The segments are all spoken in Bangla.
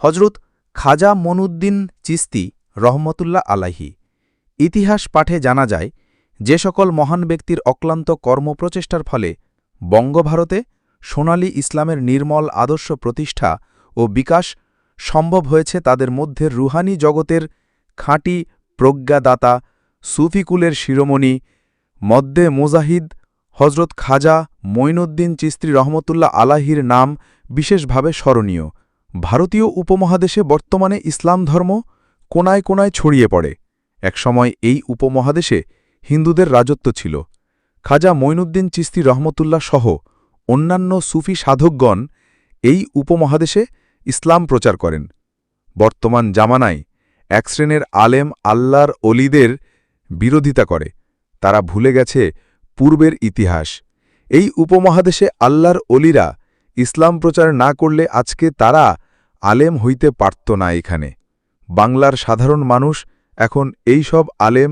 হজরত খাজা মনুদ্দিন চিস্তি রহমতুল্লাহ আলাহি ইতিহাস পাঠে জানা যায়, যে সকল মহান ব্যক্তির অক্লান্ত কর্মপ্রচেষ্টার ফলে বঙ্গভারতে সোনালী ইসলামের নির্মল আদর্শ প্রতিষ্ঠা ও বিকাশ সম্ভব হয়েছে তাদের মধ্যে রুহানি জগতের খাঁটি প্রজ্ঞাদাতা সুফিকুলের শিরোমণি, মদ্দে মুজাহিদ হজরত খাজা মঈনুদ্দিন চিস্ত্রী রহমতুল্লাহ আলাহির নাম বিশেষভাবে স্মরণীয়। ভারতীয় উপমহাদেশে বর্তমানে ইসলাম ধর্ম কোনায় কোনায় ছড়িয়ে পড়ে। একসময় এই উপমহাদেশে হিন্দুদের রাজত্ব ছিল। খাজা মঈনুদ্দিন চিস্তি রহমতুল্লাহ সহ অন্যান্য সুফি সাধকগণ এই উপমহাদেশে ইসলাম প্রচার করেন। বর্তমান জামানায় এক শ্রেণির আলেম আল্লাহর অলিদের বিরোধিতা করে। তারা ভুলে গেছে পূর্বের ইতিহাস। এই উপমহাদেশে আল্লাহর অলিরা ইসলাম প্রচার না করলে আজকে তারা আলেম হইতে পারত না এখানে। বাংলার সাধারণ মানুষ এখন এই সব আলেম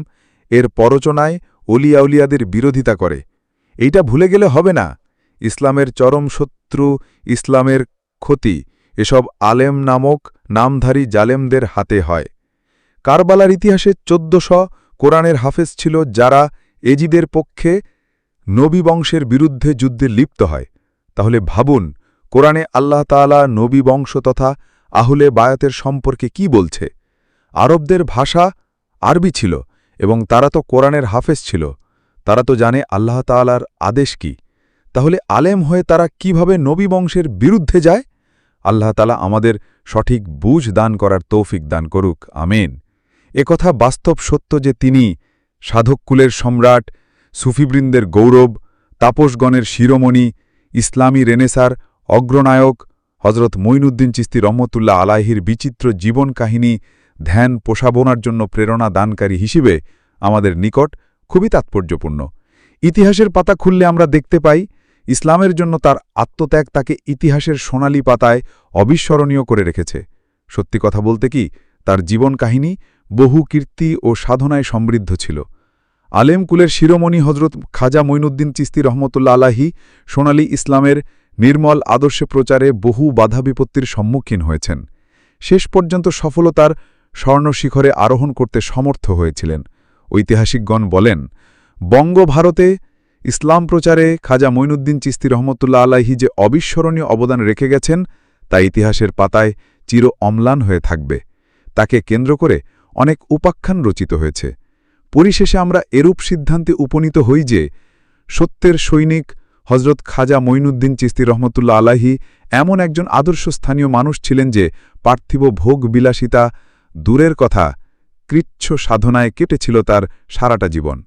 এর পরচনায় অলিয়াউলিয়াদের বিরোধিতা করে। এইটা ভুলে গেলে হবে না। ইসলামের চরম শত্রু, ইসলামের ক্ষতি, এসব আলেম নামক নামধারী জালেমদের হাতে হয়। কারবালার ইতিহাসে চোদ্দশ কোরআনের হাফেজ ছিল যারা এজিদের পক্ষে নবী বংশের বিরুদ্ধে যুদ্ধে লিপ্ত হয়। তাহলে ভাবুন কোরআনে আল্লাহ তাআলা নবী বংশ তথা আহলে বায়াতের সম্পর্কে কি বলছে? আরবদের ভাষা আরবি ছিল এবং তারা তো কোরআনের হাফেজ ছিল। তারা তো জানে আল্লাহ তাআলার আদেশ কি। তাহলে আলেম হয়ে তারা কীভাবে নবী বংশের বিরুদ্ধে যায়? আল্লাহ তালা আমাদের সঠিক বুঝ দান করার তৌফিক দান করুক, আমেন। একথা বাস্তব সত্য যে তিনি সাধককুলের সম্রাট, সুফিবৃন্দের গৌরব, তাপসগণের শিরোমণি, ইসলামী রেনেসার অগ্রনায়ক হজরত মঈনুদ্দিন চিস্তি রহমতুল্লাহ আলাহির বিচিত্র জীবন কাহিনী ধ্যান পোষাবনার জন্য প্রেরণা দানকারী হিসেবে আমাদের নিকট খুবই তাৎপর্যপূর্ণ। ইতিহাসের পাতা খুললে আমরা দেখতে পাই, ইসলামের জন্য তার আত্মত্যাগ তাকে ইতিহাসের সোনালি পাতায় অবিস্মরণীয় করে রেখেছে। সত্যি কথা বলতে কি, তার জীবন কাহিনী বহু কীর্তি ও সাধনায় সমৃদ্ধ ছিল। আলেমকুলের শিরোমণি হজরত খাজা মঈনুদ্দিন চিস্তি রহমতুল্লা আলাহি সোনালী ইসলামের নির্মল আদর্শে প্রচারে বহু বাধা বিপত্তির সম্মুখীন হয়েছেন। শেষ পর্যন্ত সফলতার স্বর্ণশিখরে আরোহণ করতে সমর্থ হয়েছিলেন। ঐতিহাসিকগণ বলেন, বঙ্গভারতে ইসলাম প্রচারে খাজা মঈনুদ্দিন চিস্তি রহমতুল্লাহ আলাহি যে অবিস্মরণীয় অবদান রেখে গেছেন, তা ইতিহাসের পাতায় চির অম্লান হয়ে থাকবে। তাকে কেন্দ্র করে অনেক উপাখ্যান রচিত হয়েছে। পরিশেষে আমরা এরূপ সিদ্ধান্তে উপনীত হই যে, সত্যের সৈনিক হজরত খাজা মঈনুদ্দিন চিস্তি রহমতুল্লাহ আলাহি এমন একজন আদর্শ স্থানীয় মানুষ ছিলেন যে পার্থিব ভোগ বিলাসিতা দূরের কথা কৃচ্ছ সাধনায় কেটেছিল তার সারাটা জীবন।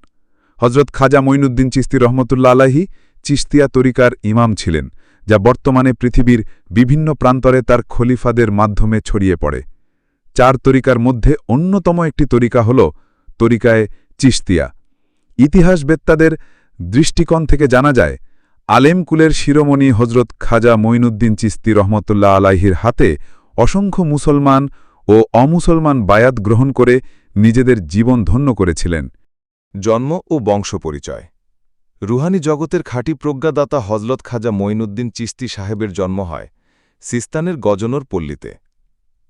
হজরত খাজা মঈনুদ্দিন চিস্তি রহমতুল্লা আলাহি চিস্তিয়া তরিকার ইমাম ছিলেন, যা বর্তমানে পৃথিবীর বিভিন্ন প্রান্তরে তার খলিফাদের মাধ্যমে ছড়িয়ে পড়ে। চার তরিকার মধ্যে অন্যতম একটি তরিকা হল তরিকায় চিস্তিয়া। ইতিহাসবেত্তাদের দৃষ্টিকোণ থেকে জানা যায় আলেমকুলের শিরোমণি হজরত খাজা মঈনুদ্দিন চিস্তি রহমতুল্লাহ আলাহির হাতে অসংখ্য মুসলমান ও অমুসলমান বায়াত গ্রহণ করে নিজেদের জীবন ধন্য করেছিলেন। জন্ম ও বংশ পরিচয়। রুহানি জগতের খাঁটি প্রজ্ঞাদাতা হজরত খাজা মঈনুদ্দিন চিস্তি সাহেবের জন্ম হয় সিস্তানের গজনর পল্লীতে।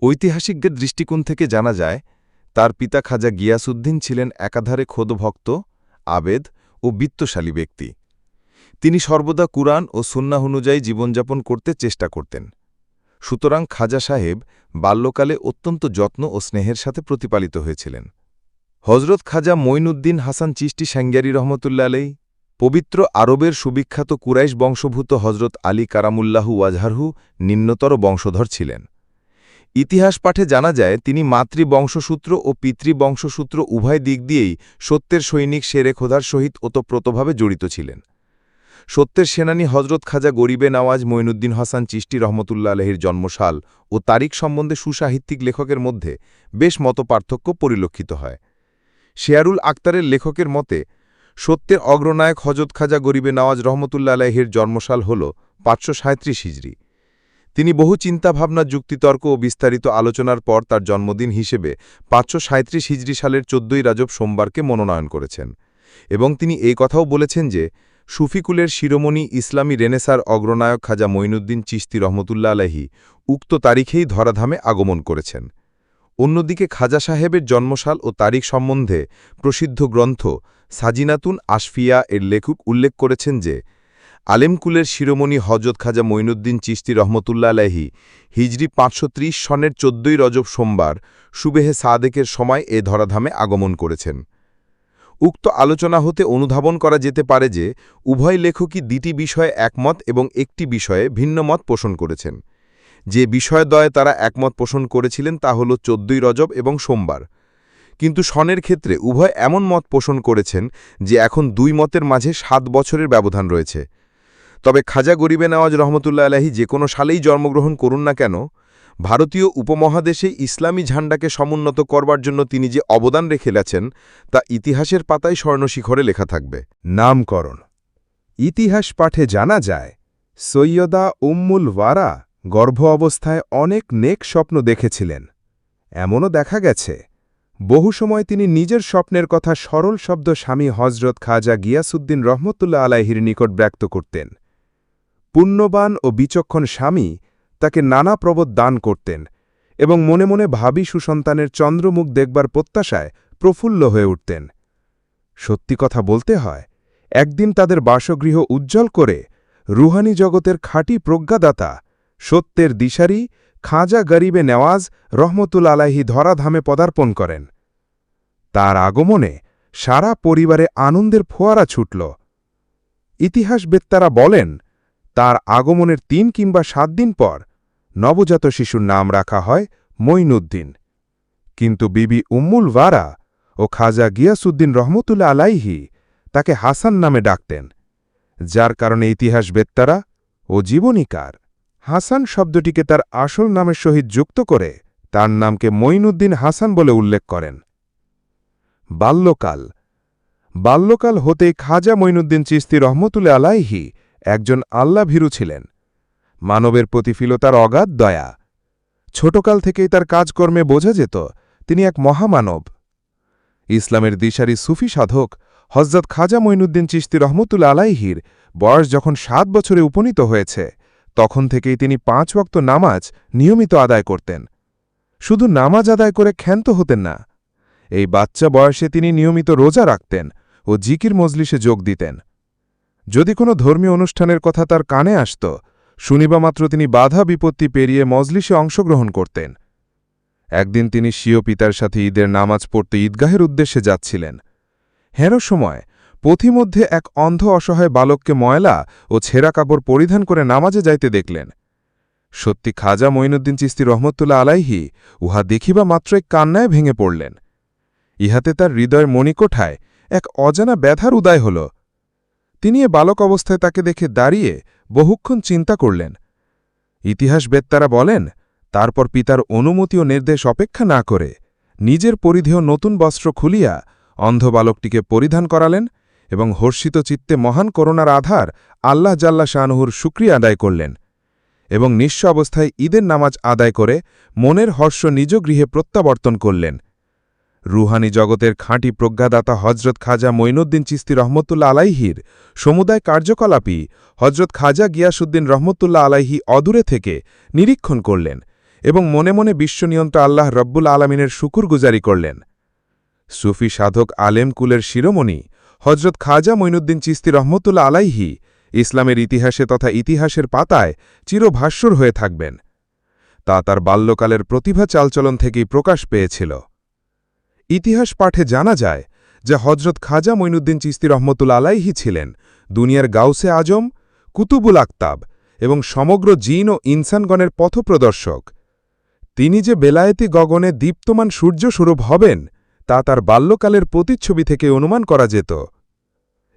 ঐতিহাসিকদের দৃষ্টিকোণ থেকে জানা যায়, তার পিতা খাজা গিয়াসুদ্দিন ছিলেন একাধারে খোদভক্ত আবেদ ও বিত্তশালী ব্যক্তি। তিনি সর্বদা কুরআন ও সুন্নাহ অনুযায়ী জীবনযাপন করতে চেষ্টা করতেন। সুতরাং খাজা সাহেব বাল্যকালে অত্যন্ত যত্ন ও স্নেহের সাথে প্রতিপালিত হয়েছিলেন। হজরত খাজা মঈনুদ্দিন হাসান চিষ্টি স্যাঙ্গারি রহমতুল্লা আলাই পবিত্র আরবের সুবিখ্যাত কুরাইশ বংশভূত হজরত আলী কারামুল্লাহু ওয়াজহারহু নিম্নতর বংশধর ছিলেন। ইতিহাস পাঠে জানা যায়, তিনি মাতৃবংশসূত্র ও পিতৃবংশসূত্র উভয় দিক দিয়েই সত্যের সৈনিক শেরে খোদার সহিত ওতপ্রোতভাবে জড়িত ছিলেন। সত্যের সেনানী হজরত খাজা গরিবে নওয়াজ মঈনুদ্দিন হাসান চিষ্টি রহমতুল্লা আলহির জন্মসাল ও তারিখ সম্বন্ধে সুসাহিত্যিক লেখকের মধ্যে বেশ মতপার্থক্য পরিলক্ষিত হয়। শেয়ারুল আক্তারের লেখকের মতে, সত্যের অগ্রনায়ক হজরত খাজা গরিবে নওয়াজ রহমতুল্লা আলাহির জন্মসাল হল পাঁচশো সাঁত্রিশ হিজড়ি তিনি বহু চিন্তাভাবনা, যুক্তিতর্ক ও বিস্তারিত আলোচনার পর তার জন্মদিন হিসেবে পাঁচশো সাঁত্রিশ হিজড়ি সালের চোদ্দই রাজব সোমবারকে মনোনয়ন করেছেন এবং তিনি এই কথাও বলেছেন যে সুফিকুলের শিরোমণি ইসলামী রেনেসার অগ্রনায়ক খাজা মঈনুদ্দিন চিস্তি রহমতুল্লা আলাহি উক্ত তারিখেই ধরাধামে আগমন করেছেন। অন্যদিকে খাজা সাহেবের জন্মসাল ও তারিখ সম্বন্ধে প্রসিদ্ধ গ্রন্থ সাজিনাতুন আশফিয়া এর লেখক উল্লেখ করেছেন যে, আলেমকুলের শিরোমণি হজরত খাজা মঈনুদ্দিন চিস্তি রহমতুল্লা আলাহি হিজরি পাঁচশো ত্রিশ সনের চোদ্দই রজব সোমবার সুবেহে সাদেকের সময় এ ধরাধামে আগমন করেছেন। উক্ত আলোচনা হতে অনুধাবন করা যেতে পারে যে উভয় লেখকই দ্বিটি বিষয়ে একমত এবং একটি বিষয়ে ভিন্ন মত পোষণ করেছেন। যে বিষয়দ্বয়ে তারা একমত পোষণ করেছিলেন তা হল চোদ্দই রজব এবং সোমবার। কিন্তু সনের ক্ষেত্রে উভয় এমন মত পোষণ করেছেন যে এখন দুই মতের মাঝে সাত বছরের ব্যবধান রয়েছে। তবে খাজা গরিবে নওয়াজ রহমতুল্লাহ আলাহি যে কোনো সালেই জন্মগ্রহণ করুন না কেন ভারতীয় উপমহাদেশে ইসলামী ঝান্ডাকে সমুন্নত করবার জন্য তিনি যে অবদান রেখে গেছেন, তা ইতিহাসের পাতায় স্বর্ণশিখরে লেখা থাকবে। নামকরণ। ইতিহাস পাঠে জানা যায়, সৈয়দা উম্মুল ওয়ারা গর্ভ অবস্থায় অনেক নেক স্বপ্ন দেখেছিলেন। এমনও দেখা গেছে, বহু সময় তিনি নিজের স্বপ্নের কথা সরল শব্দ স্বামী হজরত খাজা গিয়াসুদ্দিন রহমতুল্লাহ আলাহির নিকট ব্যক্ত করতেন। পুণ্যবান ও বিচক্ষণ স্বামী তাকে নানা প্রবোধ দান করতেন এবং মনে মনে ভাবি সুসন্তানের চন্দ্রমুখ দেখবার প্রত্যাশায় প্রফুল্ল হয়ে উঠতেন। সত্যি কথা বলতে হয়, একদিন তাদের বাসগৃহ উজ্জ্বল করে রুহানি জগতের খাঁটি প্রজ্ঞাদাতা, সত্যের দিশারি, খাঁজা গরিবে নেওয়াজ রহমতুল আলাহি ধরাধামে পদার্পণ করেন। তার আগমনে সারা পরিবারে আনন্দের ফোয়ারা ছুটল। ইতিহাসবেত্তারা বলেন, তার আগমনের তিন কিংবা সাত দিন পর নবজাত শিশুর নাম রাখা হয় মঈনুদ্দিন। কিন্তু বিবি উম্মুল ওয়ারা ও খাজা গিয়াসুদ্দিন রহমতুল্লা আলাইহি তাকে হাসান নামে ডাকতেন, যার কারণে ইতিহাস বেত্তারা ও জীবনীকার হাসান শব্দটিকে তার আসল নামের সহিত যুক্ত করে তার নামকে মঈনুদ্দিন হাসান বলে উল্লেখ করেন। বাল্যকাল। বাল্যকাল হতেই খাজা মঈনুদ্দিন চিস্তি রহমতুল্লা আলাইহি একজন আল্লাভীরু ছিলেন। মানবের প্রতিফিল তার অগাধ দয়া। ছোটকাল থেকেই তার কাজকর্মে বোঝা যেত, তিনি এক মহামানব। ইসলামের দিশারি সুফি সাধক হজরত খাজা মঈনুদ্দিন চিস্তি রহমতুল আলাইহির বয়স যখন সাত বছরে উপনীত হয়েছে, তখন থেকেই তিনি পাঁচ ওয়াক্ত নামাজ নিয়মিত আদায় করতেন। শুধু নামাজ আদায় করে ক্ষান্ত হতেন না, এই বাচ্চা বয়সে তিনি নিয়মিত রোজা রাখতেন ও জিকির মজলিসে যোগ দিতেন। যদি কোনো ধর্মীয় অনুষ্ঠানের কথা তার কানে আসত শুনিবামাত্র তিনি বাধা বিপত্তি পেরিয়ে মজলিসে অংশগ্রহণ করতেন। একদিন তিনি স্বীয় পিতার সাথে ঈদের নামাজ পড়তে ঈদগাহের উদ্দেশ্যে যাচ্ছিলেন। হেন সময় পথিমধ্যে এক অন্ধ অসহায় বালককে ময়লা ও ছেঁড়া কাপড় পরিধান করে নামাজে যাইতে দেখলেন। সত্যি খাজা মঈনুদ্দিন চিস্তি রহমতুল্লা আলাইহি উহা দেখিবা মাত্রই কান্নায় ভেঙে পড়লেন। ইহাতে তার হৃদয়ের মণিকোঠায় এক অজানা ব্যাধার উদয় হল। তিনি এ বালক অবস্থায় তাকে দেখে দাঁড়িয়ে বহুক্ষণ চিন্তা করলেন। ইতিহাসবেত্তারা বলেন, তারপর পিতার অনুমতি ও নির্দেশ অপেক্ষা না করে নিজের পরিধেয় নতুন বস্ত্র খুলিয়া অন্ধ বালকটিকে পরিধান করালেন এবং হর্ষিত চিত্তে মহান করোনার আধার আল্লাহ জাল্লা শাহনুহুর শুক্রিয়া আদায় করলেন এবং নিঃস্ব অবস্থায় ঈদের নামাজ আদায় করে মনের হর্ষ নিজ গৃহে প্রত্যাবর্তন করলেন। রুহানি জগতের খাঁটি প্রজ্ঞাদাতা হজরত খাজা মঈনুদ্দিন চিস্তি রহমতুল্লা আলাইহির সমুদায় কার্যকলাপই হজরত খাজা গিয়াসুদ্দিন রহমতুল্লা আলাইহি অদূরে থেকে নিরীক্ষণ করলেন এবং মনে মনে বিশ্বনিয়ন্ত্র আল্লাহ রব্বুল আলমিনের শুকুরগুজারি করলেন। সুফি সাধক আলেম কুলের শিরোমণি হজরত খাজা মঈনুদ্দিন চিস্তি রহমতুল্লা আলাইহি ইসলামের ইতিহাসে তথা ইতিহাসের পাতায় চিরভাস্বর হয়ে থাকবেন। তা তার বাল্যকালের প্রতিভা চালচলন থেকেই প্রকাশ পেয়েছিল। ইতিহাস পাঠে জানা যায় যে হজরত খাজা মঈনুদ্দিন চিস্তি রহমতুল আলাইহি ছিলেন দুনিয়ার গাউসে আজম, কুতুবুল আক্তাব এবং সমগ্র জিন ও ইনসানগণের পথপ্রদর্শক। তিনি যে বেলায়েতি গগনে দীপ্তমান সূর্য সূর্যস্বরূপ হবেন, তা তার বাল্যকালের প্রতিচ্ছবি থেকে অনুমান করা যেত।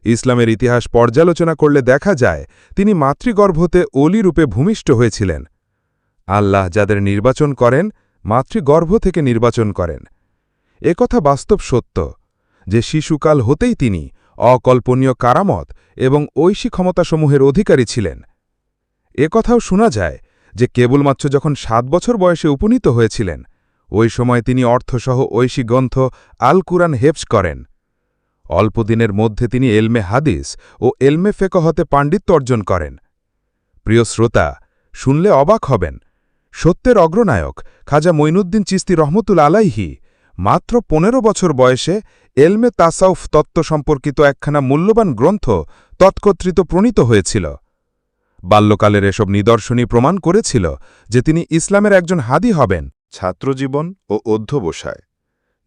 ইসলামের ইতিহাস পর্যালোচনা করলে দেখা যায়, তিনি মাতৃগর্ভতে অলি রূপে ভূমিষ্ঠ হয়েছিলেন। আল্লাহ যাদের নির্বাচন করেন, মাতৃগর্ভ থেকে নির্বাচন করেন। একথা বাস্তব সত্য যে শিশুকাল হতেই তিনি অকল্পনীয় কারামত এবং ঐশী ক্ষমতাসমূহের অধিকারী ছিলেন। একথাও শোনা যায় যে কেবলমাত্র যখন সাত বছর বয়সে উপনীত হয়েছিলেন, ওই সময় তিনি অর্থসহ ঐশী গ্রন্থ আল কুরআন হেফস করেন অল্পদিনের মধ্যে তিনি এলমে হাদিস ও এলমে ফেকহতে পাণ্ডিত্য অর্জন করেন। প্রিয় শ্রোতা, শুনলে অবাক হবেন, সত্যের অগ্রনায়ক খাজা মঈনুদ্দিন চিস্তি রহমতুল আলাইহি মাত্র পনেরো বছর বয়সে এলমে তাসাউফ তত্ত্ব সম্পর্কিত একখানা মূল্যবান গ্রন্থ তৎকর্তৃত প্রণীত হয়েছিল। বাল্যকালের এসব নিদর্শনী প্রমাণ করেছিল যে তিনি ইসলামের একজন হাদি হবেন। ছাত্রজীবন ও অধ্যবসায়।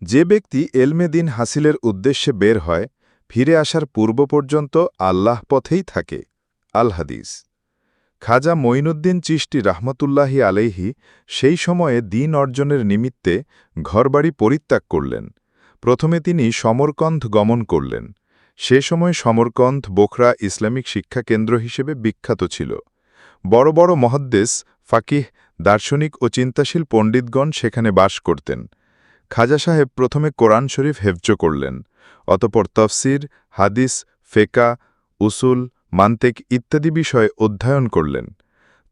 যে ব্যক্তি এলমে দিন হাসিলের উদ্দেশ্যে বের হয়, ফিরে আসার পূর্ব পর্যন্ত আল্লাহ পথেই থাকে। আল হাদিস। খাজা মঈনুদ্দিন চিশতি রাহমতুল্লাহি আলাইহি সেই সময়ে দিন অর্জনের নিমিত্তে ঘরবাড়ি পরিত্যাগ করলেন। প্রথমে তিনি সমরকন্ধ গমন করলেন। সে সময় সমরকন্ধ বোখরা ইসলামিক শিক্ষা কেন্দ্র হিসেবে বিখ্যাত ছিল। বড় বড় মহাদ্দেশ, ফাকিহ, দার্শনিক ও চিন্তাশীল পণ্ডিতগণ সেখানে বাস করতেন। খাজা সাহেব প্রথমে কোরআন শরীফ হেফজ করলেন। অতপর তফসির, হাদিস, ফেকা, উসুল মান্তেক ইত্যাদি বিষয় অধ্যয়ন করলেন।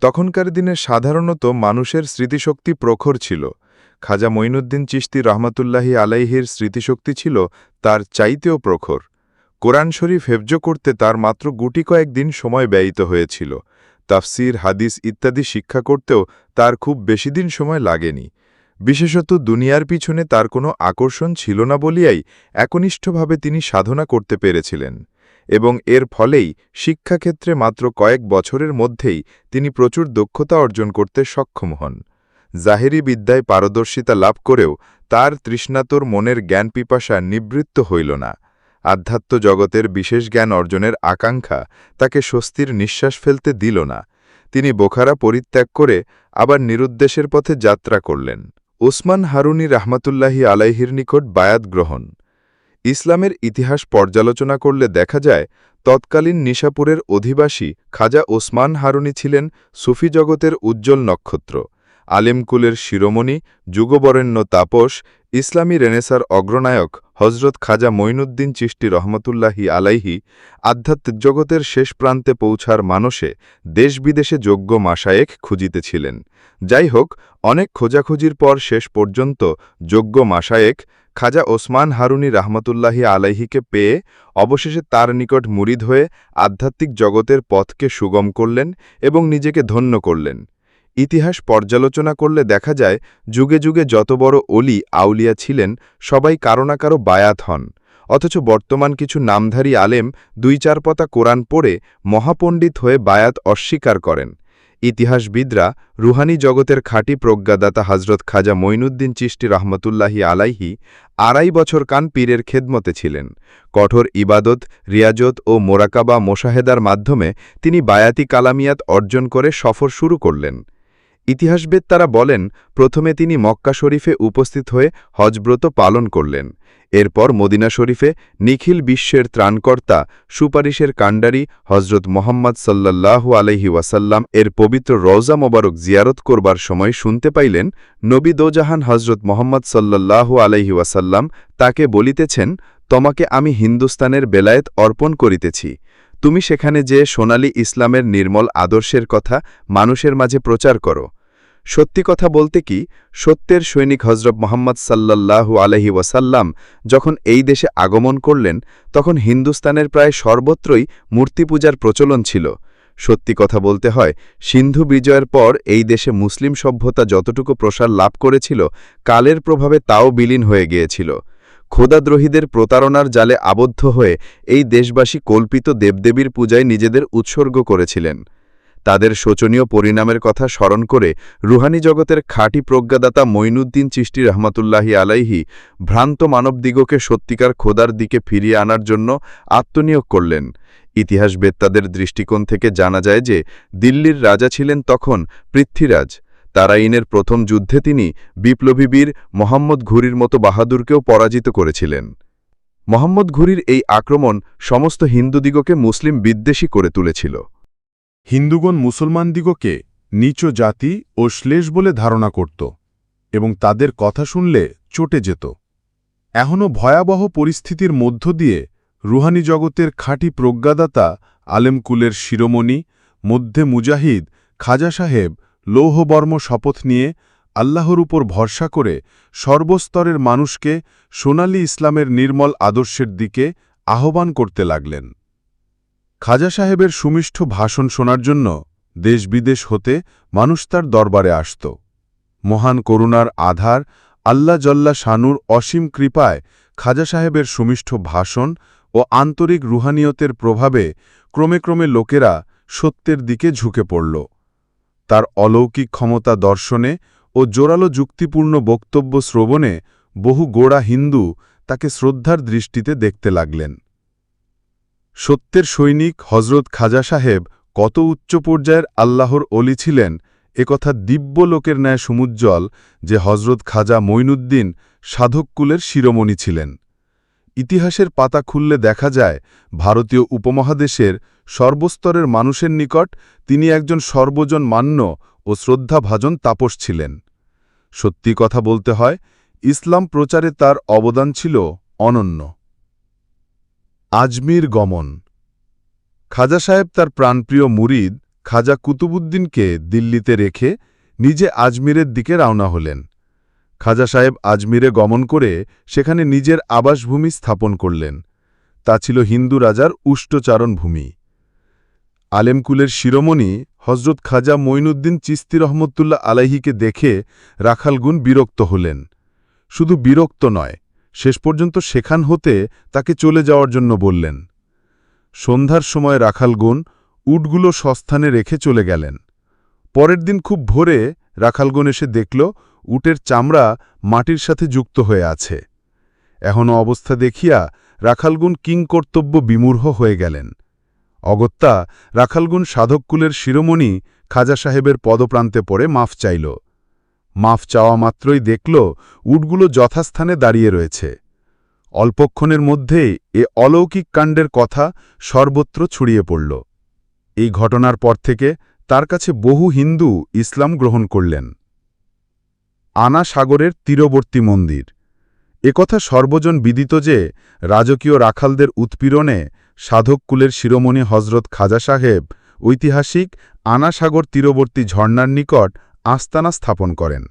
তখনকার দিনে সাধারণত মানুষের স্মৃতিশক্তি প্রখর ছিল। খাজা মঈনুদ্দিন চিশতি রহমতুল্লাহি আলাইহির স্মৃতিশক্তি ছিল তার চাইতেও প্রখর। কোরআন শরীফ হেফজ করতে তার মাত্র গুটি কয়েক দিন সময় ব্যয়িত হয়েছিল। তাফসির, হাদিস ইত্যাদি শিক্ষা করতেও তার খুব বেশি দিন সময় লাগেনি। বিশেষত দুনিয়ার পিছনে তার কোনো আকর্ষণ ছিল না বলিয়াই একনিষ্ঠভাবে তিনি সাধনা করতে পেরেছিলেন। এবং এর ফলেই শিক্ষাক্ষেত্রে মাত্র কয়েক বছরের মধ্যেই তিনি প্রচুর দক্ষতা অর্জন করতে সক্ষম হন। জাহেরি বিদ্যায় পারদর্শিতা লাভ করেও তার তৃষ্ণাতর মনের জ্ঞান পিপাসা নিবৃত্ত হইল না। আধ্যাত্ম জগতের বিশেষ জ্ঞান অর্জনের আকাঙ্ক্ষা তাকে স্বস্তির নিঃশ্বাস ফেলতে দিল না। তিনি বোখারা পরিত্যাগ করে আবার নিরুদ্দেশের পথে যাত্রা করলেন। ওসমান হারুনি রাহমাতুল্লাহি আলাইহির নিকট বায়াত গ্রহণ। ইসলামের ইতিহাস পর্যালোচনা করলে দেখা যায়, তৎকালীন নিশাপুরের অধিবাসী খাজা ওসমান হারুনি ছিলেন সুফি জগতের উজ্জ্বল নক্ষত্র। আলেমকুলের শিরোমণি, যুগবরেণ্য তাপস, ইসলামী রেনেসার অগ্রনায়ক হজরত খাজা মঈনুদ্দিন চিষ্টি রহমতুল্লাহি আলাইহি আধ্যাত্মিক জগতের শেষ প্রান্তে পৌঁছার মানসে দেশ বিদেশে যোগ্য মাসায়েক খুঁজিতেছিলেন। যাই হোক অনেক খোঁজাখুঁজির পর শেষ পর্যন্ত যোগ্য মাসায়েক খাজা ওসমান হারুনি রাহমতুল্লাহি আলাইহিকে পেয়ে অবশেষে তার নিকট মুরিদ হয়ে আধ্যাত্মিক জগতের পথকে সুগম করলেন এবং নিজেকে ধন্য করলেন। ইতিহাস পর্যালোচনা করলে দেখা যায়, যুগে যুগে যত বড় অলি আউলিয়া ছিলেন, সবাই কারও না কারও বায়াত হন। অথচ বর্তমান কিছু নামধারী আলেম দুই চার পতা কোরআন পড়ে মহাপণ্ডিত হয়ে বায়াত অস্বীকার করেন। ইতিহাসবিদরা রুহানি জগতের খাঁটি প্রজ্ঞাদাতা হজরত খাজা মঈনুদ্দিন চিষ্টি রহমতুল্লাহি আলাইহি আড়াই বছর কান পীরের খেদমতে ছিলেন। কঠোর ইবাদত, রিয়াজত ও মোরাকাবা মোশাহেদার মাধ্যমে তিনি বায়াতি কালামিয়াত অর্জন করে সফর শুরু করলেন। ইতিহাসবেদ তারা বলেন, প্রথমে তিনি মক্কা শরীফে উপস্থিত হয়ে হজব্রত পালন করলেন। এরপর মদিনা শরীফে নিখিল বিশ্বের ত্রাণকর্তা, সুপারিশের কাণ্ডারি হজরত মোহাম্মদ সাল্লাল্লাহু আলহি ওয়াসাল্লাম এর পবিত্র রওজা মোবারক জিয়ারত করবার সময় শুনতে পাইলেন, নবী দোজাহান হজরত মোহাম্মদ সাল্লাল্লাহু আলহি ওয়াসাল্লাম তাকে বলিতেছেন, তোমাকে আমি হিন্দুস্তানের বেলায়েত অর্পণ করিতেছি। তুমি সেখানে যে সোনালী ইসলামের নির্মল আদর্শের কথা মানুষের মাঝে প্রচার করো। সত্যি কথা বলতে কি, সত্যের সৈনিক হজরত মোহাম্মদ সাল্লাল্লাহু আলহি ওয়াসাল্লাম যখন এই দেশে আগমন করলেন, তখন হিন্দুস্তানের প্রায় সর্বত্রই মূর্তি পূজার প্রচলন ছিল। সত্যি কথা বলতে হয়, সিন্ধু বিজয়ের পর এই দেশে মুসলিম সভ্যতা যতটুকু প্রসার লাভ করেছিল, কালের প্রভাবে তাও বিলীন হয়ে গিয়েছিল। খোদাদ্রোহীদের প্রতারণার জালে আবদ্ধ হয়ে এই দেশবাসী কল্পিত দেবদেবীর পূজায় নিজেদের উৎসর্গ করেছিলেন। তাদের শোচনীয় পরিণামের কথা স্মরণ করে রুহানি জগতের খাঁটি প্রজ্ঞাদাতা মঈনুদ্দিন চিষ্টি রহমাতুল্লাহি আলাইহি ভ্রান্ত মানবদিগকে সত্যিকার খোদার দিকে ফিরিয়ে আনার জন্য আত্মনিয়োগ করলেন। ইতিহাসবেত্তাদের দৃষ্টিকোণ থেকে জানা যায় যে দিল্লির রাজা ছিলেন তখন পৃথ্বীরাজ। তারাইনের প্রথম যুদ্ধে তিনি বিপ্লবী বীর মোহাম্মদ ঘুরির মতো বাহাদুরকেও পরাজিত করেছিলেন। মোহাম্মদ ঘুরির এই আক্রমণ সমস্ত হিন্দুদিগকে মুসলিম বিদ্বেষী করে তুলেছিল। হিন্দুগণ মুসলমানদিগকে নীচ জাতি ও শ্লেষ বলে ধারণা করত এবং তাদের কথা শুনলে চটে যেত। এখনও ভয়াবহ পরিস্থিতির মধ্য দিয়ে রুহানি জগতের খাঁটি প্রজ্ঞাদাতা আলেমকুলের শিরোমণি, মধ্যে মুজাহিদ, খাজা সাহেব লৌহবর্ম শপথ নিয়ে আল্লাহর উপর ভরসা করে সর্বস্তরের মানুষকে সোনালী ইসলামের নির্মল আদর্শের দিকে আহ্বান করতে লাগলেন। খাজা সাহেবের সুমিষ্ঠ ভাষণ শোনার জন্য দেশ বিদেশ হতে মানুষ তার দরবারে আসত। মহান করুণার আধার আল্লাহ জল্লা শানুর অসীম কৃপায় খাজা সাহেবের সুমিষ্ঠ ভাষণ ও আন্তরিক রুহানিয়তের প্রভাবে ক্রমে ক্রমে লোকেরা সত্যের দিকে ঝুঁকে পড়ল। তার অলৌকিক ক্ষমতা দর্শনে ও জোরালো যুক্তিপূর্ণ বক্তব্য শ্রবণে বহু গোড়া হিন্দু তাকে শ্রদ্ধার দৃষ্টিতে দেখতে লাগলেন। সত্যের সৈনিক হজরত খাজা সাহেব কত উচ্চ পর্যায়ের আল্লাহর অলি ছিলেন একথা দিব্য লোকের ন্যায় সমুজ্জ্বল যে হজরত খাজা মঈনুদ্দিন সাধককুলের শিরোমণি ছিলেন। ইতিহাসের পাতা খুললে দেখা যায়, ভারতীয় উপমহাদেশের সর্বস্তরের মানুষের নিকট তিনি একজন সর্বজন মান্য ও শ্রদ্ধাভাজন তাপস ছিলেন। সত্যি কথা বলতে হয়, ইসলাম প্রচারে তার অবদান ছিল অনন্য। আজমির গমন। খাজা সাহেব তার প্রাণপ্রিয় মুরিদ, খাজা কুতুবুদ্দিনকে দিল্লিতে রেখে নিজে আজমিরের দিকে রওনা হলেন। খাজা সাহেব আজমিরে গমন করে সেখানে নিজের আবাসভূমি স্থাপন করলেন। তা ছিল হিন্দু রাজার উষ্টচারণ ভূমি আলেমকুলের শিরোমণি হজরত খাজা মঈনুদ্দিন চিস্তি রহমতুল্লাহ আলাইহিকে দেখে রাখালগুন বিরক্ত হলেন। শুধু বিরক্ত নয়, শেষ পর্যন্ত সেখান হতে তাকে চলে যাওয়ার জন্য বললেন। সন্ধ্যার সময় রাখালগুন উটগুলো সস্থানে রেখে চলে গেলেন। পরের দিন খুব ভোরে রাখালগুন এসে দেখল উটের চামড়া মাটির সাথে যুক্ত হয়ে আছে। এখনও অবস্থা দেখিয়া রাখালগুন কিংকর্তব্য বিমূঢ় হয়ে গেলেন। অগত্যা রাখালগুন সাধককুলের শিরোমণি খাজা সাহেবের পদপ্রান্তে পড়ে মাফ চাইল। মাফ চাওয়া মাত্রই দেখল উটগুলো যথাস্থানে দাঁড়িয়ে রয়েছে। অল্পক্ষণের মধ্যেই এ অলৌকিক কাণ্ডের কথা সর্বত্র ছড়িয়ে পড়ল। এই ঘটনার পর থেকে তার কাছে বহু হিন্দু ইসলাম গ্রহণ করলেন। আনা সাগরের তীরবর্তী মন্দির। একথা সর্বজন বিদিত যে রাজকীয় রাখালদের উৎপীড়নে সাধককুলের শিরোমণি হজরত খাজা সাহেব ঐতিহাসিক আনাসাগর তীরবর্তী ঝর্ণার নিকট আস্তানা স্থাপন করেন।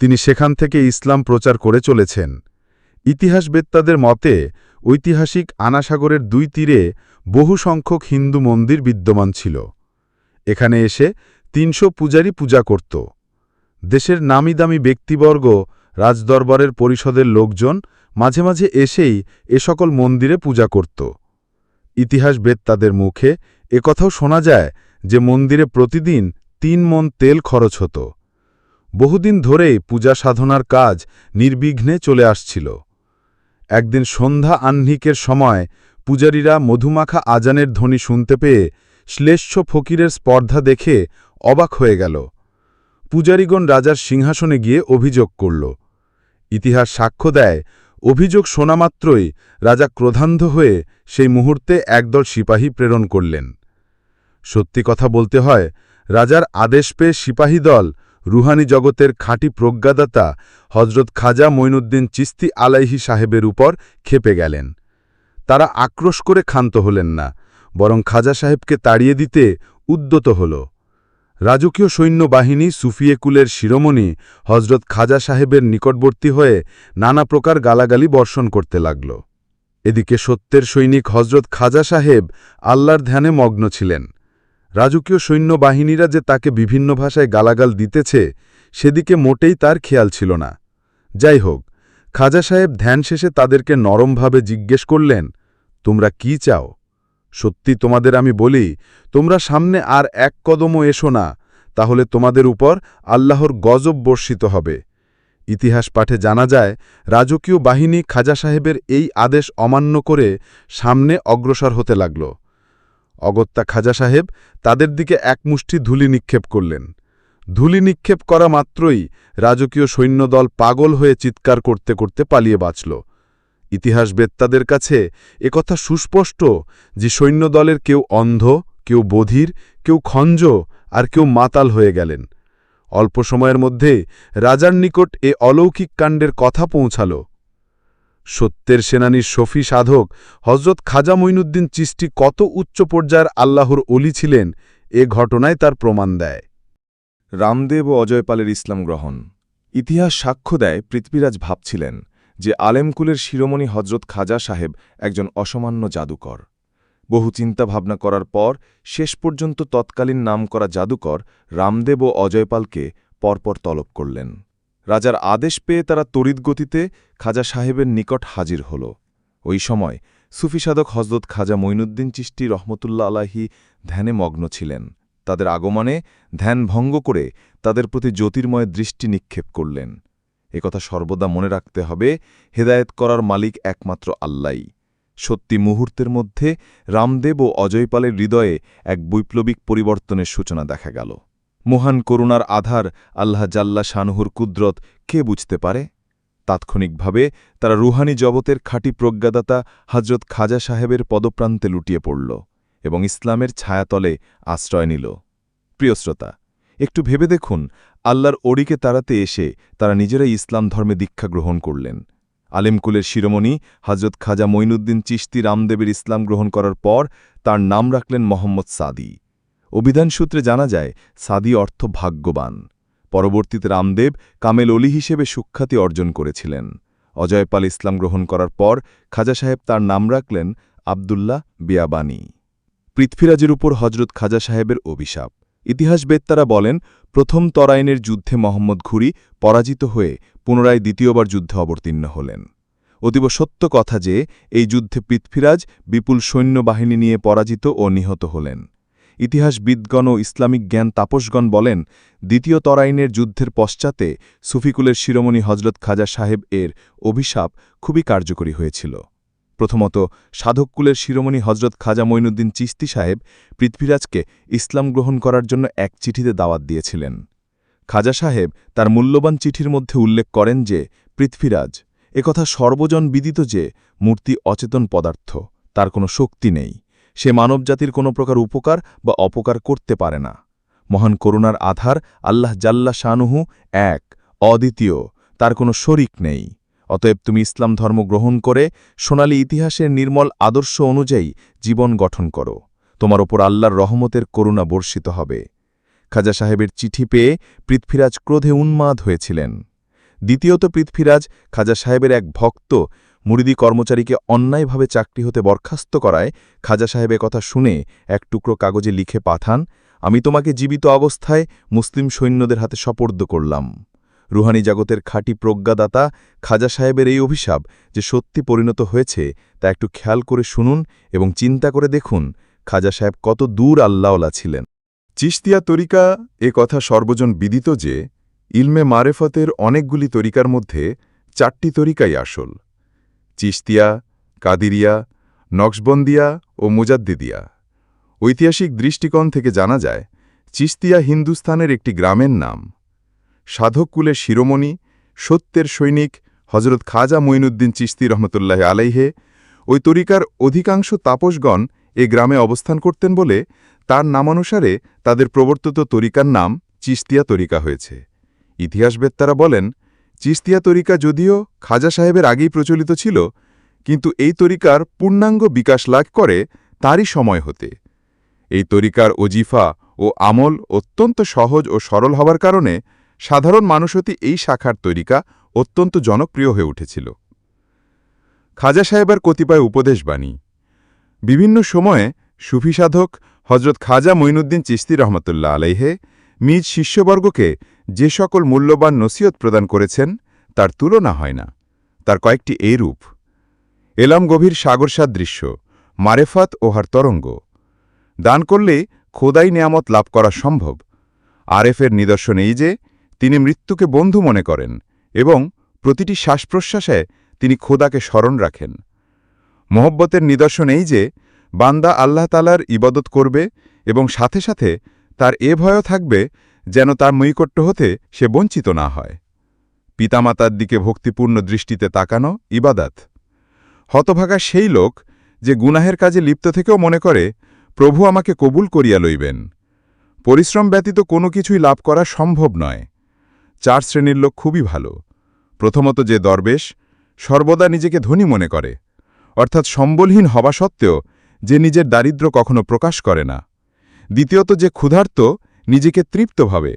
তিনি সেখান থেকে ইসলাম প্রচার করে চলেছেন। ইতিহাসবেত্তাদের মতে, ঐতিহাসিক আনাসাগরের দুই তীরে বহু সংখ্যক হিন্দু মন্দির বিদ্যমান ছিল। এখানে এসে তিনশো পূজারী পূজা করত। দেশের নামিদামি ব্যক্তিবর্গ, রাজদরবারের পরিষদের লোকজন মাঝে মাঝে এসেই এ সকল মন্দিরে পূজা করত। ইতিহাসবেত্তাদের মুখে একথাও শোনা যায় যে মন্দিরে প্রতিদিন তিন মন তেল খরচ হতো। বহুদিন ধরেই পূজা সাধনার কাজ নির্বিঘ্নে চলে আসছিল। একদিন সন্ধ্যা আহ্নিকের সময় পূজারীরা মধুমাখা আজানের ধ্বনি শুনতে পেয়ে শ্লেষ্য ফকিরের স্পর্ধা দেখে অবাক হয়ে গেল। পূজারীগণ রাজার সিংহাসনে গিয়ে অভিযোগ করল। ইতিহাস সাক্ষ্য দেয় অভিযোগ শোনামাত্রই রাজা ক্রোধান্ধ হয়ে সেই মুহূর্তে একদল সিপাহী প্রেরণ করলেন। সত্যি কথা বলতে হয়, রাজার আদেশ পেয়ে সিপাহী দল রুহানি জগতের খাঁটি প্রজ্ঞাদাতা হজরত খাজা মঈনুদ্দিন চিস্তি আলাইহি সাহেবের উপর খেপে গেলেন। তারা আক্রোশ করে ক্ষান্ত হলেন না, বরং খাজা সাহেবকে তাড়িয়ে দিতে উদ্যত হল। রাজকীয় সৈন্যবাহিনী সুফিয়েকুলের শিরোমণি হজরত খাজা সাহেবের নিকটবর্তী হয়ে নানা প্রকার গালাগালি বর্ষণ করতে লাগল। এদিকে সত্যের সৈনিক হজরত খাজা সাহেব আল্লাহর ধ্যানে মগ্ন ছিলেন। রাজকীয় সৈন্যবাহিনীরা যে তাকে বিভিন্ন ভাষায় গালাগাল দিতেছে, সেদিকে মোটেই তার খেয়াল ছিল না। যাই হোক, খাজা সাহেব ধ্যান শেষে তাদেরকে নরমভাবে জিজ্ঞেস করলেন, তোমরা কি চাও? সত্যি তোমাদের আমি বলি, তোমরা সামনে আর এক কদমও এসো না, তাহলে তোমাদের উপর আল্লাহর গজব বর্ষিত হবে। ইতিহাস পাঠে জানা যায়, রাজকীয় বাহিনী খাজা সাহেবের এই আদেশ অমান্য করে সামনে অগ্রসর হতে লাগল। অগত্যা খাজা সাহেব তাদের দিকে এক মুষ্টি ধুলি নিক্ষেপ করলেন। ধুলি নিক্ষেপ করা মাত্রই রাজকীয় সৈন্যদল পাগল হয়ে চিৎকার করতে করতে পালিয়ে বাঁচল। ইতিহাসবেত্তাদের কাছে একথা সুস্পষ্ট যে সৈন্যদলের কেউ অন্ধ, কেউ বধির, কেউ খঞ্জ আর কেউ মাতাল হয়ে গেলেন। অল্প সময়ের মধ্যে রাজার নিকট এ অলৌকিক কাণ্ডের কথা পৌঁছাল। সত্যের সেনানীর শফি সাধক হজরত খাজা মঈনুদ্দিন চিস্টি কত উচ্চ পর্যায়ের আল্লাহর অলি ছিলেন এ ঘটনায় তার প্রমাণ দেয়। রামদেব ও অজয়পালের ইসলাম গ্রহণ। ইতিহাস সাক্ষ্য দেয় পৃথ্বীরাজ ভাবছিলেন যে আলেমকুলের শিরোমণি হজরত খাজা সাহেব একজন অসামান্য জাদুকর। বহু চিন্তা ভাবনা করার পর শেষ পর্যন্ত তৎকালীন নামকরা জাদুকর রামদেব ও অজয়পালকে পরপর তলব করলেন। রাজার আদেশ পেয়ে তারা তড়িৎ গতিতে খাজা সাহেবের নিকট হাজির হল। ওই সময় সুফিসাধক হজরত খাজা মঈনুদ্দিন চিষ্টি রহমতুল্লা আলাহি ধ্যানে মগ্ন ছিলেন। তাদের আগমনে ধ্যান ভঙ্গ করে তাদের প্রতি জ্যোতির্ময় দৃষ্টি নিক্ষেপ করলেন। একথা সর্বদা মনে রাখতে হবে, হেদায়েত করার মালিক একমাত্র আল্লাই সত্যি মুহূর্তের মধ্যে রামদেব ও অজয়পালের হৃদয়ে এক বৈপ্লবিক পরিবর্তনের সূচনা দেখা গেল। মহান করুণার আধার আল্লাহ জাল্লা শানহুর কুদরত কে বুঝতে পারে? তাৎক্ষণিকভাবে তারা রুহানি জগতের খাঁটি প্রজ্ঞাদাতা হজরত খাজা সাহেবের পদপ্রান্তে লুটিয়ে পড়ল এবং ইসলামের ছায়াতলে আশ্রয় নিল। প্রিয় শ্রোতা, একটু ভেবে দেখুন আল্লাহর ওড়িকে তাড়াতে এসে তারা নিজেরাই ইসলাম ধর্মে দীক্ষা গ্রহণ করলেন। আলেমকুলের শিরোমণি হজরত খাজা মঈনুদ্দিন চিশতি রামদেবের ইসলাম গ্রহণ করার পর তার নাম রাখলেন মোহাম্মদ সাদি। অভিধান সূত্রে জানা যায়, সাদি অর্থ ভাগ্যবান। পরবর্তীতে রামদেব কামেল অলি হিসেবে সুখ্যাতি অর্জন করেছিলেন। অজয়পাল ইসলাম গ্রহণ করার পর খাজা সাহেব তার নাম রাখলেন আবদুল্লাহ বিয়াবানি। পৃথ্বীরাজের উপর হজরত খাজা সাহেবের অভিশাপ। ইতিহাসবেত্তারা বলেন, প্রথম তরাইনের যুদ্ধে মোহাম্মদ ঘুরি পরাজিত হয়ে পুনরায় দ্বিতীয়বার যুদ্ধে অবতীর্ণ হলেন। অতীব সত্য কথা যে, এই যুদ্ধে পৃথ্বীরাজ বিপুল সৈন্যবাহিনী নিয়ে পরাজিত ও নিহত হলেন। ইতিহাসবিদগণ ও ইসলামিক জ্ঞান তাপসগণ বলেন, দ্বিতীয় তরাইনের যুদ্ধের পশ্চাতে সুফিকুলের শিরোমণি হজরত খাজা সাহেব এর অভিশাপ খুবই কার্যকরী হয়েছিল। প্রথমত, সাধককুলের শিরোমণি হজরত খাজা মঈনুদ্দিন চিস্তি সাহেব পৃথ্বীরাজকে ইসলাম গ্রহণ করার জন্য এক চিঠিতে দাওয়াত দিয়েছিলেন। খাজা সাহেব তার মূল্যবান চিঠির মধ্যে উল্লেখ করেন যে, পৃথ্বীরাজ একথা সর্বজন বিদিত যে, মূর্তি অচেতন পদার্থ, তার কোনো শক্তি নেই। সে মানবজাতির কোনো প্রকার উপকার বা অপকার করতে পারে না। মহান করুণার আধার আল্লাহ জাল্লা শানুহু এক, অদ্বিতীয়, তার কোনো শরিক নেই। অতএব তুমি ইসলাম ধর্ম গ্রহণ করে সোনালী ইতিহাসের নির্মল আদর্শ অনুযায়ী জীবন গঠন করো। তোমার ওপর আল্লাহর রহমতের করুণা বর্ষিত হবে। খাজা সাহেবের চিঠি পেয়ে পৃথ্বীরাজ ক্রোধে উন্মাদ হয়েছিলেন। দ্বিতীয়ত পৃথ্বীরাজ খাজা সাহেবের এক ভক্ত মুরিদি কর্মচারীকে অন্যায়ভাবে চাকরি হতে বরখাস্ত করায় খাজা সাহেবের কথা শুনে এক টুকরো কাগজে লিখে পাঠান, আমি তোমাকে জীবিত অবস্থায় মুসলিম সৈন্যদের হাতে সপর্দ করলাম। রুহানি জগতের খাঁটি প্রজ্ঞাদাতা খাজা সাহেবের এই অভিশাপ যে সত্যি পরিণত হয়েছে তা একটু খেয়াল করে শুনুন এবং চিন্তা করে দেখুন খাজা সাহেব কত দূর আল্লাওলা ছিলেন। চিস্তিয়া তরিকা এ কথা সর্বজন বিদিত যে ইলমে মারেফতের অনেকগুলি তরিকার মধ্যে চারটি তরিকাই আসল। চিস্তিয়া কাদিরিয়া, নকশবন্দিয়া ও মুজাদ্দিদিয়া। ঐতিহাসিক দৃষ্টিকোণ থেকে জানা যায় চিস্তিয়া হিন্দুস্থানের একটি গ্রামের নাম। সাধককুলের শিরোমণি, সত্যের সৈনিক হজরত খাজা মঈনুদ্দিন চিস্তি রহমতুল্লাহ আলাইহে, ওই তরিকার অধিকাংশ তাপসগণ এ গ্রামে অবস্থান করতেন বলে তার নামানুসারে তাদের প্রবর্তিত তরিকার নাম চিস্তিয়া তরিকা হয়েছে। ইতিহাসবেত্তারা বলেন চিস্তিয়া তরিকা যদিও খাজা সাহেবের আগেই প্রচলিত ছিল, কিন্তু এই তরিকার পূর্ণাঙ্গ বিকাশ লাভ করে তারই সময় হতে। এই তরিকার ওজিফা ও আমল অত্যন্ত সহজ ও সরল হবার কারণে সাধারণ মানুষতি এই শাখার তরিকা অত্যন্ত জনপ্রিয় হয়ে উঠেছিল। খাজা সাহেবের কতিপয় উপদেশবাণী বিভিন্ন সময়ে সুফি সাধক হজরত খাজা মঈনুদ্দিন চিস্তি রহমতুল্লাহ আলাইহে নিজ শিষ্যবর্গকে যে সকল মূল্যবান নসিহত প্রদান করেছেন, তার তুলনা হয় না, তার কয়েকটি এইরূপ। এলাম গভীর সাগর সাদৃশ্য মারেফাত ও হার তরঙ্গ। দান করলে খোদাই নেয়ামত লাভ করা সম্ভব। আরেফের নিদর্শন এই যে তিনি মৃত্যুকে বন্ধু মনে করেন এবং প্রতিটি শ্বাসপ্রশ্বাসে তিনি খোদাকে স্মরণ রাখেন। মোহব্বতের নিদর্শন এই যে, বান্দা আল্লাহ তালার ইবাদত করবে এবং সাথে সাথে তার এ ভয়ও থাকবে যেন তার নৈকট্য হতে সে বঞ্চিত না হয়। পিতামাতার দিকে ভক্তিপূর্ণ দৃষ্টিতে তাকানো ইবাদাত। হতভাগা সেই লোক যে গুনাহের কাজে লিপ্ত থেকেও মনে করে, প্রভু আমাকে কবুল করিয়া লইবেন। পরিশ্রম ব্যতীত কোনো কিছুই লাভ করা সম্ভব নয়। চার শ্রেণির লোক খুবই ভালো। প্রথমত যে দরবেশ সর্বদা নিজেকে ধনী মনে করে, অর্থাৎ সম্বলহীন হওয়া সত্ত্বেও যে নিজের দারিদ্র কখনো প্রকাশ করে না। দ্বিতীয়ত যে ক্ষুধার্ত নিজেকে তৃপ্ত ভাবে।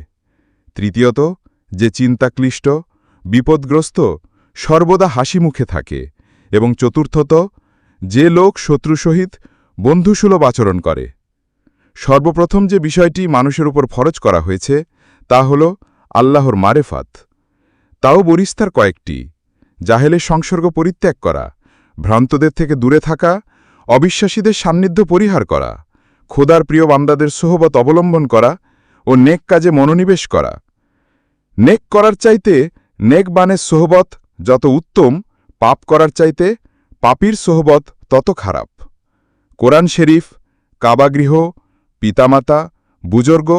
তৃতীয়ত যে চিন্তাক্লিষ্ট, বিপদগ্রস্ত সর্বদা হাসি মুখে থাকে। এবং চতুর্থত যে লোক শত্রু সহিত বন্ধুসুলভ আচরণ করে। সর্বপ্রথম যে বিষয়টি মানুষের উপর ফরজ করা হয়েছে তা হল আল্লাহর মারেফাত। তাও বরিস্তার কয়েকটি। জাহেলের সংসর্গ পরিত্যাগ করা, ভ্রান্তদের থেকে দূরে থাকা, অবিশ্বাসীদের সান্নিধ্য পরিহার করা, খোদার প্রিয় বান্দাদের সোহবত অবলম্বন করা ও নেক কাজে মনোনিবেশ করা। নেক করার চাইতে নেক বানের সোহবত যত উত্তম, পাপ করার চাইতে পাপির সোহবত তত খারাপ। কোরআন শরীফ কাবাগৃহ পিতামাতা, বুজর্গ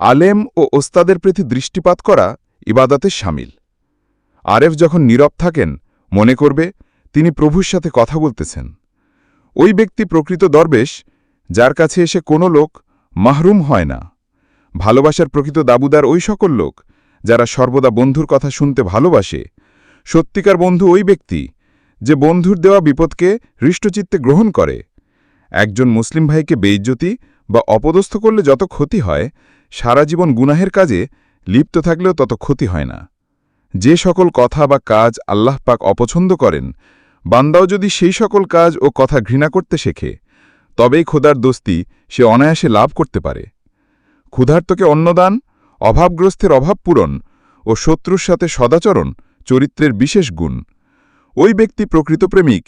আলেম ও ওস্তাদের প্রতি দৃষ্টিপাত করা ইবাদতের সামিল। আরেফ যখন নীরব থাকেন, মনে করবে তিনি প্রভুর সাথে কথা বলতেছেন। ওই ব্যক্তি প্রকৃত দরবেশ, যার কাছে এসে কোনো লোক মাহরুম হয় না। ভালোবাসার প্রকৃত দাবুদার ওই সকল লোক, যারা সর্বদা বন্ধুর কথা শুনতে ভালোবাসে। সত্যিকার বন্ধু ওই ব্যক্তি, যে বন্ধুর দেওয়া বিপদকে হৃষ্টচিত্তে গ্রহণ করে। একজন মুসলিম ভাইকে বেইজ্জতি বা অপদস্থ করলে যত ক্ষতি হয় সারা জীবন গুনাহের কাজে লিপ্ত থাকলেও তত ক্ষতি হয় না। যে সকল কথা বা কাজ আল্লাহ পাক অপছন্দ করেন, বান্দাও যদি সেই সকল কাজ ও কথা ঘৃণা করতে শেখে, তবেই খোদার দোস্তি সে অনায়াসে লাভ করতে পারে। ক্ষুধার্তকে অন্নদান, অভাবগ্রস্তের অভাব পূরণ ও শত্রুর সাথে সদাচরণ চরিত্রের বিশেষ গুণ। ওই ব্যক্তি প্রকৃত প্রেমিক,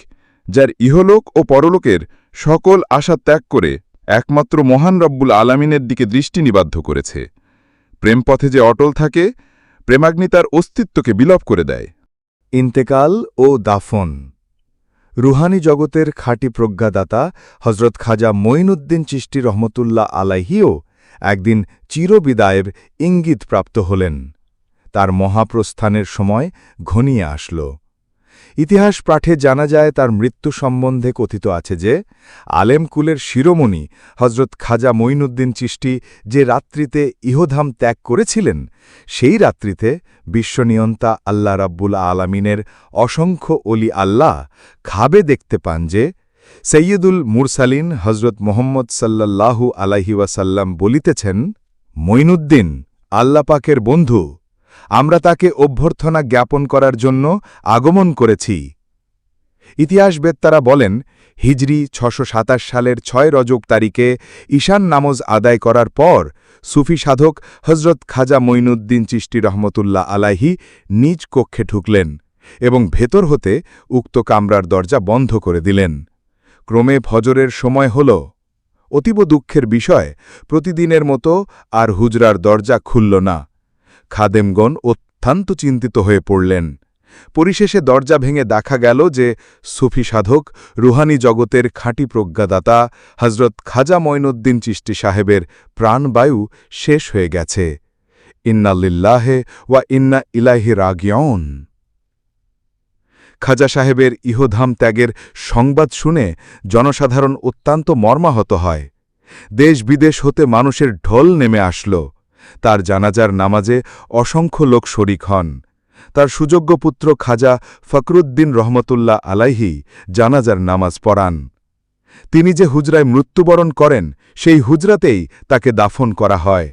যার ইহলোক ও পরলোকের সকল আশা ত্যাগ করে একমাত্র মহান রব্বুল আলামিনের দিকে দৃষ্টি নিবাধ্য করেছে। প্রেমপথে যে অটল থাকে, প্রেমাগ্নি তার অস্তিত্বকে বিলোপ করে দেয়। ইন্তেকাল ও দাফন। রুহানি জগতের খাঁটি প্রজ্ঞাদাতা হজরত খাজা মঈনুদ্দিন চিষ্টি রহমতুল্লাহ আলাইহিও একদিন চিরবিদায়ের ইঙ্গিত প্রাপ্ত হলেন। তার মহাপ্রস্থানের সময় ঘনিয়ে আসল। ইতিহাস পাঠে জানা যায় তার মৃত্যু সম্বন্ধে কথিত আছে যে আলেমকুলের শিরোমণি হজরত খাজা মঈনুদ্দিন চিষ্টি যে রাত্রিতে ইহধাম ত্যাগ করেছিলেন, সেই রাত্রিতে বিশ্বনিয়ন্তা আল্লাহ রাব্বুল আলামিনের অসংখ্য অলি আল্লাহ খাবে দেখতে পান যে, সৈয়দুল মুরসালিন হজরত মোহাম্মদ সাল্লাল্লাহু আলাইহি ওয়াসাল্লাম বলিতেছেন, মঈনুদ্দিন আল্লাপাকের বন্ধু আমরা তাকে অভ্যর্থনা জ্ঞাপন করার জন্য আগমন করেছি। ইতিহাসবেত্তারা বলেন, হিজরি ছশো সালের ছয় রজক তারিখে ঈশান নামজ আদায় করার পর সুফি সাধক হজরত খাজা মঈনুদ্দিন চিষ্টি রহমতুল্লাহ আলাহি নিজ কক্ষে ঢুকলেন এবং ভেতর হতে উক্ত কামরার দরজা বন্ধ করে দিলেন। ক্রমে ফজরের সময় হল। অতীব দুঃখের বিষয়, প্রতিদিনের মতো আর হুজরার দরজা খুলল না। খাদেমগণ অত্যন্ত চিন্তিত হয়ে পড়লেন। পরিশেষে দরজা ভেঙে দেখা গেল যে সুফি সাধক, রুহানি জগতের খাঁটি প্রজ্ঞাদাতা হজরত খাজা মঈনুদ্দিন চিষ্টি সাহেবের প্রাণবায়ু শেষ হয়ে গেছে। ইন্নাল্লিল্লাহে ওয়া ইন্না ইলাহি রাগিয়ন খাজা সাহেবের ইহধাম ত্যাগের সংবাদ শুনে জনসাধারণ অত্যন্ত মর্মাহত হয়। দেশ বিদেশ হতে মানুষের ঢোল নেমে আসল। তার জানাজার নামাজে অসংখ্য লোক শরিক হন। তার সুযোগ্য পুত্র খাজা ফকরুদ্দিন রহমতুল্লাহ আলাইহি জানাজার নামাজ পড়ান। তিনি যে হুজরায় মৃত্যুবরণ করেন, সেই হুজরাতেই তাকে দাফন করা হয়।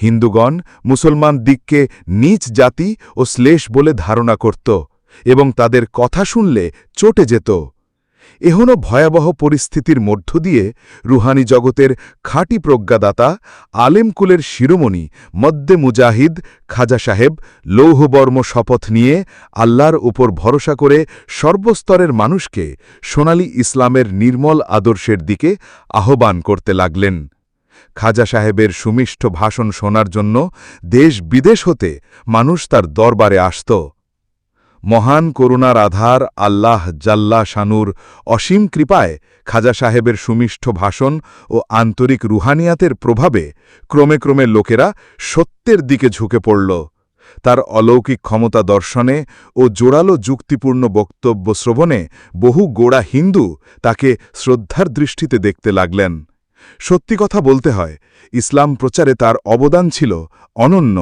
হিন্দুগণ মুসলমান দিককে নীচ জাতি ও শ্লেষ বলে ধারণা করত এবং তাদের কথা শুনলে চটে যেত। এহনো ভয়াবহ পরিস্থিতির মধ্য দিয়ে রুহানি জগতের খাঁটি প্রজ্ঞাদাতা আলেমকুলের শিরোমণি, মদ্দে মুজাহিদ, খাজা সাহেব, লৌহবর্ম শপথ নিয়ে আল্লাহর উপর ভরসা করে সর্বস্তরের মানুষকে সোনালী ইসলামের নির্মল আদর্শের দিকে আহ্বান করতে লাগলেন। খাজা সাহেবের সুমিষ্ঠ ভাষণ শোনার জন্য দেশ বিদেশ হতে মানুষ তার দরবারে আসত। মহান করুণার আধার আল্লাহ জাল্লা শানুর অসীম কৃপায় খাজা সাহেবের সুমিষ্ঠ ভাষণ ও আন্তরিক রুহানিয়াতের প্রভাবে ক্রমে ক্রমে লোকেরা সত্যের দিকে ঝুঁকে পড়ল। তার অলৌকিক ক্ষমতা দর্শনে ও জোরালো যুক্তিপূর্ণ বক্তব্য শ্রবণে বহু গোড়া হিন্দু তাকে শ্রদ্ধার দৃষ্টিতে দেখতে লাগলেন। সত্যি কথা বলতে হয়, ইসলাম প্রচারে তার অবদান ছিল অনন্য।